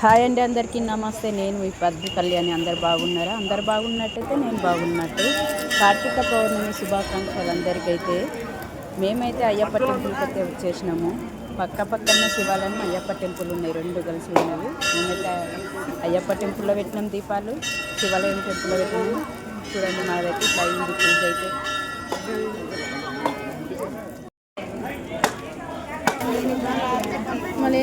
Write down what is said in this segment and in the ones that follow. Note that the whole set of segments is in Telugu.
హాయ్ అండి అందరికీ నమస్తే. నేను మీ పద్దు కళ్యాణి. అందరు బాగున్నారా? అందరు బాగున్నట్టయితే నేను బాగున్నట్టు. కార్తీక పౌర్ణమి శుభాకాంక్షలు అందరికైతే. మేమైతే అయ్యప్ప టెంపుల్కి అయితే వచ్చేసినాము. పక్క పక్కన శివాలయం అయ్యప్ప టెంపుల్ ఉన్నాయి. రెండు కలిసి ఉన్నవి. మేమైతే అయ్యప్ప టెంపుల్లో పెట్టినాం దీపాలు. శివాలయం టెంపుల్లో పెట్టినాము. చూడండి మాదైతే ఇట్లా అయింది పూజ అయితే. మళ్ళీ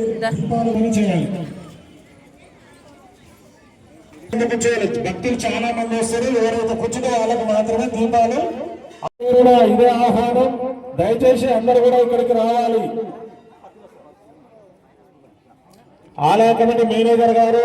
విజ్ఞప్తి ఏంటంటే చేయాలి ఎందుకు చేయాలి భక్తులు చాలా మంది వస్తారు. ఎవరైతే కూర్చుంటే వాళ్ళకు మాత్రమే దీపాలు కూడా ఇదే ఆహ్వానం. దయచేసి అందరు కూడా ఇక్కడికి రావాలి. ఆలయ కమిటీ మేనేజర్ గారు